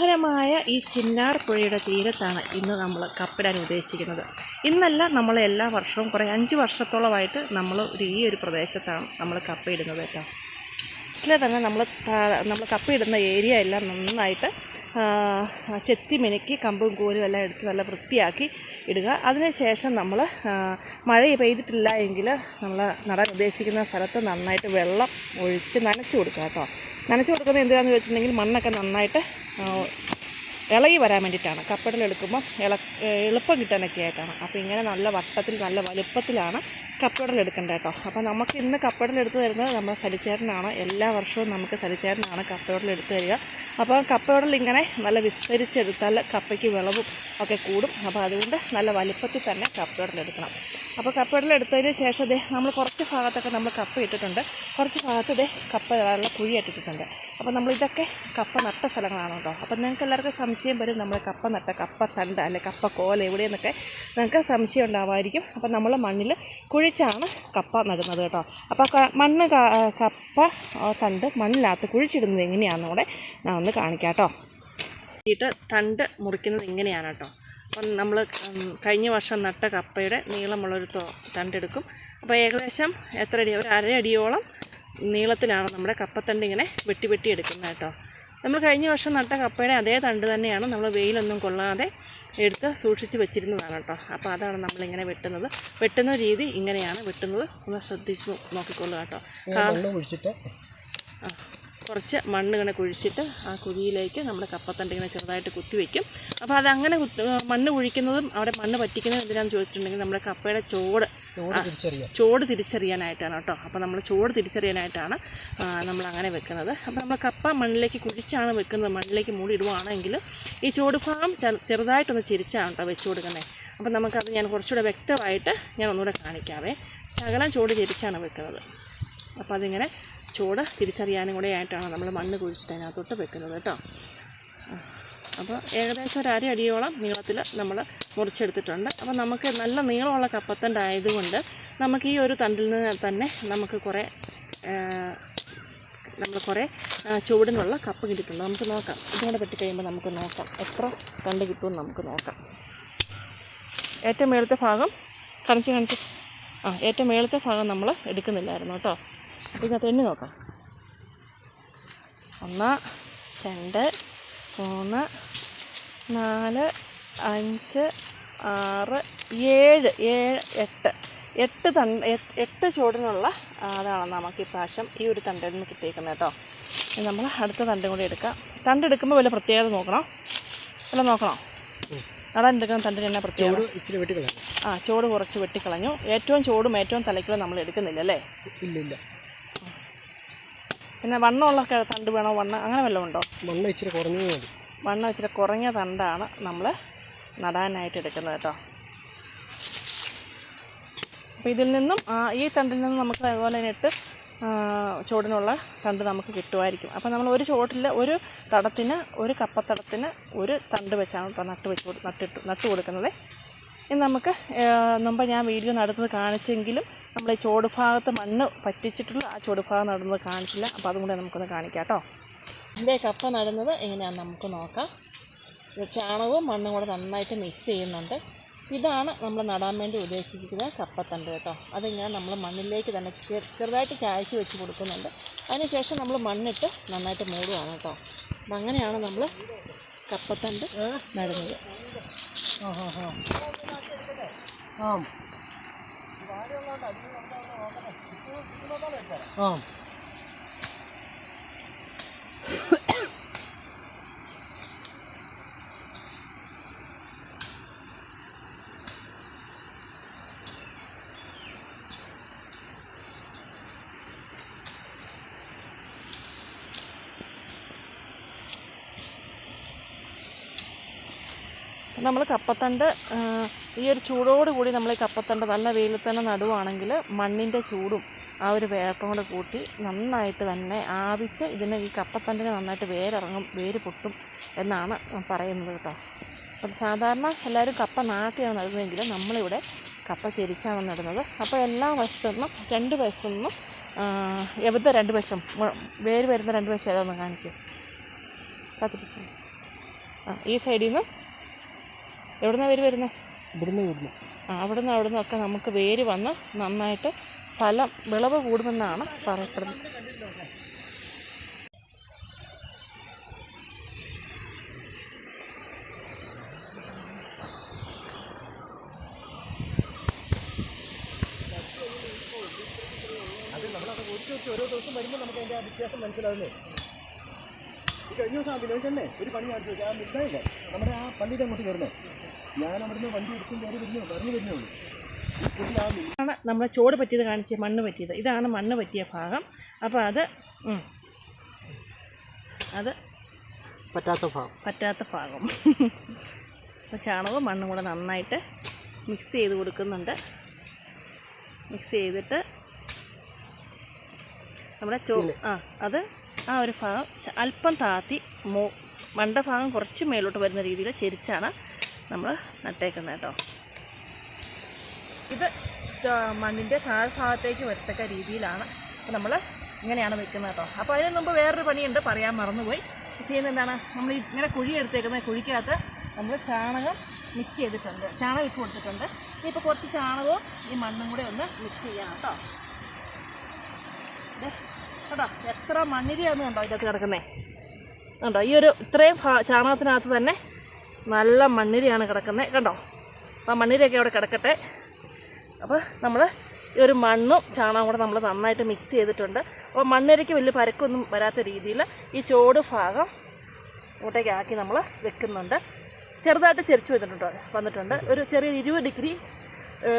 മനോഹരമായ ഈ ചിന്നാർ പുഴയുടെ തീരത്താണ് ഇന്ന് നമ്മൾ കപ്പിടാൻ ഉദ്ദേശിക്കുന്നത്. ഇന്നല്ല നമ്മൾ എല്ലാ വർഷവും കുറേ അഞ്ച് വർഷത്തോളമായിട്ട് നമ്മൾ ഒരു ഈ ഒരു പ്രദേശത്താണ് നമ്മൾ കപ്പയിടുന്നത് കേട്ടോ. ഇതിലെ തന്നെ നമ്മൾ നമ്മൾ കപ്പയിടുന്ന ഏരിയ എല്ലാം നന്നായിട്ട് ചെത്തി മിനുക്കി കമ്പും കൂലും എല്ലാം എടുത്ത് നല്ല വൃത്തിയാക്കി ഇടുക. അതിനുശേഷം നമ്മൾ മഴ പെയ്തിട്ടില്ല എങ്കിൽ നമ്മൾ നടാൻ ഉദ്ദേശിക്കുന്ന സ്ഥലത്ത് നന്നായിട്ട് വെള്ളം ഒഴിച്ച് നനച്ച് കൊടുക്കുക കേട്ടോ. നനച്ച് കൊടുക്കുന്നത് എന്തിനാണെന്ന് വെച്ചിട്ടുണ്ടെങ്കിൽ മണ്ണൊക്കെ നന്നായിട്ട് ഇളകി വരാൻ വേണ്ടിയിട്ടാണ്. കപ്പടൽ എടുക്കുമ്പോൾ ഇള എളുപ്പം കിട്ടാനൊക്കെ ആയിട്ടാണ്. അപ്പോൾ ഇങ്ങനെ നല്ല വട്ടത്തിൽ നല്ല വലുപ്പത്തിലാണ് കപ്പടൽ എടുക്കേണ്ടത് കേട്ടോ. അപ്പോൾ നമുക്ക് ഇന്ന് കപ്പടൽ എടുത്ത് തരുന്നത് നമ്മുടെ സലിച്ചേട്ടനാണ്. എല്ലാ വർഷവും നമുക്ക് സലിച്ചേട്ടനാണ് കപ്പടൽ എടുത്ത് തരിക. അപ്പോൾ കപ്പടൽ ഇങ്ങനെ നല്ല വിസ്തരിച്ചെടുത്താൽ കപ്പയ്ക്ക് വിളവും ഒക്കെ കൂടും. അപ്പോൾ അതുകൊണ്ട് നല്ല വലുപ്പത്തിൽ തന്നെ കപ്പടൽ എടുക്കണം. അപ്പോൾ കപ്പടൽ എടുത്തതിന് ശേഷം നമ്മൾ കുറച്ച് ഭാഗത്തൊക്കെ നമ്മൾ കപ്പ ഇട്ടിട്ടുണ്ട്. കുറച്ച് ഭാഗത്ത് കപ്പ ഉള്ള കുഴി ഇട്ടിട്ടുണ്ട് അപ്പോൾ നമ്മളിതൊക്കെ കപ്പ നട്ട സ്ഥലങ്ങളാണ് കേട്ടോ. അപ്പം നിങ്ങൾക്ക് എല്ലാവർക്കും സംശയം വരും നമ്മൾ കപ്പ നട്ട കപ്പ തണ്ട് അല്ലെ കപ്പ കോല എവിടെയെന്നൊക്കെ നിങ്ങൾക്ക് സംശയം ഉണ്ടാവായിരിക്കും അപ്പം നമ്മൾ മണ്ണിൽ കുഴിച്ചാണ് കപ്പ നടുന്നത് കേട്ടോ. അപ്പോൾ മണ്ണ് കപ്പ തണ്ട് മണ്ണിനകത്ത് കുഴിച്ചിടുന്നത് എങ്ങനെയാണെന്ന് കൂടെ ഞാൻ ഒന്ന് കാണിക്കാം കേട്ടോ. ഇട്ട് തണ്ട് മുറിക്കുന്നത് ഇങ്ങനെയാണ് കേട്ടോ. അപ്പം നമ്മൾ കഴിഞ്ഞ വർഷം നട്ട കപ്പയുടെ നീളമുള്ളൊരു തണ്ടെടുക്കും അപ്പോൾ ഏകദേശം എത്ര അടി ഒരു അര അടിയോളം നീളത്തിലാണ് നമ്മുടെ കപ്പത്തണ്ട് ഇങ്ങനെ വെട്ടി വെട്ടി എടുക്കുന്നത് കേട്ടോ. നമ്മൾ കഴിഞ്ഞ വർഷം നട്ട കപ്പയുടെ അതേ തണ്ട് തന്നെയാണ് നമ്മൾ വെയിലൊന്നും കൊള്ളാതെ എടുത്ത് സൂക്ഷിച്ച് വെച്ചിരുന്നതാണ് കേട്ടോ. അപ്പോൾ അതാണ് നമ്മളിങ്ങനെ വെട്ടുന്നത്. വെട്ടുന്ന രീതി ഇങ്ങനെയാണ്. വെട്ടുന്നത് ഒന്ന് ശ്രദ്ധിച്ച് നോക്കിക്കൊള്ളുക കേട്ടോ. ആ, കുറച്ച് മണ്ണ് ഇങ്ങനെ കുഴിച്ചിട്ട് ആ കുഴിയിലേക്ക് നമ്മുടെ കപ്പത്തണ്ട് ഇങ്ങനെ ചെറുതായിട്ട് കുത്തിവെക്കും അപ്പോൾ അതങ്ങനെ മണ്ണ് കുഴിക്കുന്നതും അവിടെ മണ്ണ് പറ്റിക്കുന്നതും എന്തിനാണെന്ന് ചോദിച്ചിട്ടുണ്ടെങ്കിൽ നമ്മുടെ കപ്പയുടെ ചോട് ചോട് തിരിച്ചറിയാം ചോട് തിരിച്ചറിയാനായിട്ടാണ് കേട്ടോ. അപ്പോൾ നമ്മൾ ചോട് തിരിച്ചറിയാനായിട്ടാണ് നമ്മൾ അങ്ങനെ വെക്കുന്നത്. അപ്പോൾ നമ്മൾ കപ്പ മണ്ണിലേക്ക് കുഴിച്ചാണ് വെക്കുന്നത്. മണ്ണിലേക്ക് മൂടി ഇടുവാണെങ്കിൽ ഈ ചോട് ഭാഗം ചെറു- ചെറുതായിട്ടൊന്ന് ചിരിച്ചാണ് കേട്ടോ വെച്ചു കൊടുക്കുന്നത് അപ്പോൾ നമുക്കത് ഞാൻ കുറച്ചുകൂടെ വ്യക്തമായിട്ട് ഞാൻ ഒന്നുകൂടെ കാണിക്കാവേ. ശകലം ചോട് ചിരിച്ചാണ് വെക്കുന്നത്. അപ്പോൾ അതിങ്ങനെ ചൂട് തിരിച്ചറിയാനും കൂടെ ആയിട്ടാണ് നമ്മൾ മണ്ണ് കുഴിച്ചിട്ട് അതിനകത്തോട്ട് വെക്കുന്നത് കേട്ടോ. അപ്പോൾ ഏകദേശം ഒരു അര നീളത്തിൽ നമ്മൾ മുറിച്ചെടുത്തിട്ടുണ്ട്. അപ്പോൾ നമുക്ക് നല്ല നീളമുള്ള കപ്പത്തണ്ട് ആയതുകൊണ്ട് നമുക്ക് ഈ ഒരു തണ്ടിൽ നിന്ന് തന്നെ നമുക്ക് കുറേ നമ്മൾ കുറേ ചൂടിനുള്ള കപ്പ് കിട്ടിയിട്ടുണ്ട്. നമുക്ക് നോക്കാം. ഇതുകൊണ്ട് പെട്ടി കഴിയുമ്പോൾ നമുക്ക് നോക്കാം. എത്ര തണ്ട് കിട്ടുമെന്ന് നമുക്ക് നോക്കാം. ഏറ്റവും മേളത്തെ ഭാഗം കണിച്ച് കണിച്ച്. ആ ഏറ്റവും മേളത്തെ ഭാഗം നമ്മൾ എടുക്കുന്നില്ലായിരുന്നു കേട്ടോ. ഇതിനകത്ത് എണ്ണി നോക്കാം. ഒന്ന് രണ്ട് മൂന്ന് നാല് അഞ്ച് ആറ് ഏഴ് ഏഴ് എട്ട്. എട്ട് തണ്ട് എട്ട് ചുവടിനുള്ള അതാണ് നമുക്ക് ഈ പ്രാവശ്യം ഈ ഒരു തണ്ടിൽ നിന്ന് കിട്ടിയിരിക്കുന്നത് കേട്ടോ. ഇനി നമ്മൾ അടുത്ത തണ്ടും കൂടി എടുക്കാം. തണ്ട് എടുക്കുമ്പോൾ വല്ല പ്രത്യേകത നോക്കണം? വല്ല നോക്കണോ? നടാൻ എടുക്കുന്ന തണ്ടിന് എന്നാ പ്രത്യേകത? ആ ചോട് കുറച്ച് വെട്ടിക്കളഞ്ഞു. ഏറ്റവും ചോടും ഏറ്റവും തലയ്ക്കുള്ള നമ്മൾ എടുക്കുന്നില്ല അല്ലേ? ഇല്ല ഇല്ല. പിന്നെ വണ്ണമുള്ള തണ്ട് വേണോ? വണ്ണ. അങ്ങനെ വല്ലതും ഉണ്ടോ? വണ്ണ ഇച്ചിരി കുറഞ്ഞു മതി. വണ്ണം ഇച്ചിരി കുറഞ്ഞ തണ്ടാണ് നമ്മൾ നടാനായിട്ട് എടുക്കുന്നത് കേട്ടോ. അപ്പോൾ ഇതിൽ നിന്നും ഈ തണ്ടിൽ നിന്നും നമുക്ക് അതുപോലെ തന്നെ ഇട്ട് ആ, ചുവടിനുള്ള തണ്ട് നമുക്ക് കിട്ടുമായിരിക്കും. അപ്പോൾ നമ്മൾ ഒരു ചുവട്ടിൽ ഒരു തടത്തിന് ഒരു കപ്പത്തടത്തിന് ഒരു തണ്ട് വെച്ചാണ് കേട്ടോ നട്ട് വെച്ച് നട്ടിട്ട് നട്ട് കൊടുക്കുന്നത്. ഇനി നമുക്ക് മുമ്പ് ഞാൻ വീഡിയോ നടത്തുന്നത് കാണിച്ചെങ്കിലും നമ്മൾ ഈ ചോട് ഭാഗത്ത് മണ്ണ് പറ്റിച്ചിട്ടുള്ള ആ ചോട് ഭാഗം നടന്നത് കാണിച്ചില്ല. അപ്പോൾ അതും കൂടെ നമുക്കൊന്ന് കാണിക്കാം കേട്ടോ ഇതേ കപ്പ നടുന്നത് എങ്ങനെയാണെന്ന് നമുക്ക് നോക്കാം. ചാണകവും മണ്ണും കൂടെ നന്നായിട്ട് മിക്സ് ചെയ്യുന്നുണ്ട്. ഇതാണ് നമ്മൾ നടാൻ വേണ്ടി ഉദ്ദേശിച്ചിരിക്കുന്ന കപ്പത്തണ്ട് കേട്ടോ അതിങ്ങനെ നമ്മൾ മണ്ണിലേക്ക് തന്നെ ചെറുതായിട്ട് ചായച്ച് വെച്ച് കൊടുക്കുന്നുണ്ട്. അതിനുശേഷം നമ്മൾ മണ്ണിട്ട് നന്നായിട്ട് മൂടുകയാണ് കേട്ടോ അപ്പം അങ്ങനെയാണ് നമ്മൾ കപ്പത്തണ്ട് നടുന്നത്. ആ ആ നമ്മൾ കപ്പത്തണ്ട് ഈ ഒരു ചൂടോട് കൂടി നമ്മൾ ഈ കപ്പത്തണ്ട് നല്ല വെയിലിൽ തന്നെ നടുവാണെങ്കിൽ മണ്ണിന്റെ ചൂടും ആ ഒരു വേർപ്പം കൂടെ കൂട്ടി നന്നായിട്ട് തന്നെ ആവിച്ച് ഇതിന് ഈ കപ്പത്തണ്ടിന് നന്നായിട്ട് വേരിറങ്ങും വേര് പൊട്ടും എന്നാണ് പറയുന്നത് കേട്ടോ. അപ്പം സാധാരണ എല്ലാവരും കപ്പ നാട്ടിയാണ് നടുന്നതെങ്കിൽ നമ്മളിവിടെ കപ്പ ചെരിച്ചാണ് നടുന്നത്. അപ്പോൾ എല്ലാ വശത്തു നിന്നും രണ്ട് വശത്തു നിന്നും എവിടുത്തെ രണ്ട് വശം? വേര് വരുന്ന രണ്ട് വശം ഏതാണെന്ന് കാണിച്ച്? കത്തിപ്പിച്ചു ആ ഈ സൈഡിൽ നിന്ന് എവിടുന്നാണ് വേര് വരുന്നത് ഇവിടുന്ന് ഇവിടുന്ന്. ആ അവിടുന്ന് അവിടുന്ന് ഒക്കെ നമുക്ക് വേര് വന്ന് നന്നായിട്ട് ഫലം വിളവ് കൂടുമെന്നാണ് പറയപ്പെടുന്നത്. ഓരോ ദിവസം വരുമ്പോൾ നമുക്ക് അതിന്റെ ആ വ്യത്യാസം മനസ്സിലാവുന്നേ. കഴിഞ്ഞ ദിവസം ആ ഒരു പണി കാണിച്ചു. ഞാൻ ആ നമ്മുടെ ആ പള്ളിയുടെ അങ്ങോട്ട് കയറുന്നേ. ഞാൻ അവിടുന്ന് വണ്ടി എടുത്തും കയറി വരുന്നു പറഞ്ഞു വരുന്നേ ഉള്ളൂ. ഈ ആ മിൽ ആണ് നമ്മൾ ചോട് പറ്റിയത് കാണിച്ച് മണ്ണ് പറ്റിയത്. ഇതാണ് മണ്ണ് പറ്റിയ ഭാഗം. അപ്പോൾ അത് അത് പറ്റാത്ത ഭാഗം. പറ്റാത്ത ഭാഗം. അപ്പോൾ ചാണകവും മണ്ണും കൂടെ നന്നായിട്ട് മിക്സ് ചെയ്ത് കൊടുക്കുന്നുണ്ട്. മിക്സ് ചെയ്തിട്ട് നമ്മുടെ ചോ ആ അത് ആ ഒരു ഭാഗം അല്പം താത്തി മോ മണ്ട ഭാഗം കുറച്ച് മേലോട്ട് വരുന്ന രീതിയിൽ ചെരിച്ചാണ് നമ്മൾ നട്ടേക്കുന്നത് കേട്ടോ. ഇത് മണ്ണിന്റെ താഴ്ഭാഗത്തേക്ക് വരത്തക്ക രീതിയിലാണ് നമ്മൾ ഇങ്ങനെയാണ് വെക്കുന്നത് കേട്ടോ. അപ്പോൾ അതിന് മുമ്പ് വേറൊരു പണിയുണ്ട് പറയാൻ മറന്നുപോയി. ചെയ്യുന്ന എന്താണ് നമ്മൾ ഇങ്ങനെ കുഴി എടുത്തേക്കുന്ന കുഴിക്കകത്ത് നമ്മൾ ചാണകം മിക്സ് ചെയ്തിട്ടുണ്ട്. ചാണകം ഇട്ട് കൊടുത്തിട്ടുണ്ട്. ഇനിയിപ്പോൾ കുറച്ച് ചാണകവും ഈ മണ്ണും കൂടെ ഒന്ന് മിക്സ് ചെയ്യണം കേട്ടോ. കേട്ടോ എത്ര മണ്ണിരിയാന്ന് കണ്ടോ ഇതിനകത്ത് കിടക്കുന്നേ? കണ്ടോ ഈ ഒരു ഇത്രയും ചാണകത്തിനകത്ത് തന്നെ നല്ല മണ്ണിരയാണ് കിടക്കുന്നത് കണ്ടോ? അപ്പോൾ മണ്ണിരയൊക്കെ അവിടെ കിടക്കട്ടെ. അപ്പോൾ നമ്മൾ ഈ ഒരു മണ്ണും ചാണകം കൂടെ നമ്മൾ നന്നായിട്ട് മിക്സ് ചെയ്തിട്ടുണ്ട്. അപ്പോൾ മണ്ണിരയ്ക്ക് വലിയ പരക്കൊന്നും വരാത്ത രീതിയിൽ ഈ ചോട് ഭാഗം ഇങ്ങോട്ടേക്ക് ആക്കി നമ്മൾ വെക്കുന്നുണ്ട്. ചെറുതായിട്ട് ചെരിച്ചു വന്നിട്ടുണ്ട് വന്നിട്ടുണ്ട്. ഒരു ചെറിയ ഇരുപത് ഡിഗ്രി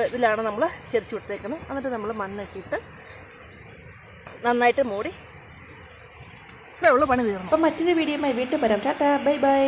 ഇതിലാണ് നമ്മൾ ചെരിച്ചു കൊടുത്തേക്കുന്നത്. എന്നിട്ട് നമ്മൾ മണ്ണൊക്കെ ഇട്ട് നന്നായിട്ട് മൂടി. ഇത്രേ ഉള്ളൂ പണി തീർന്നു. അപ്പം മറ്റൊരു വീഡിയോ വീട്ടിൽ വരാം. Tata bye bye.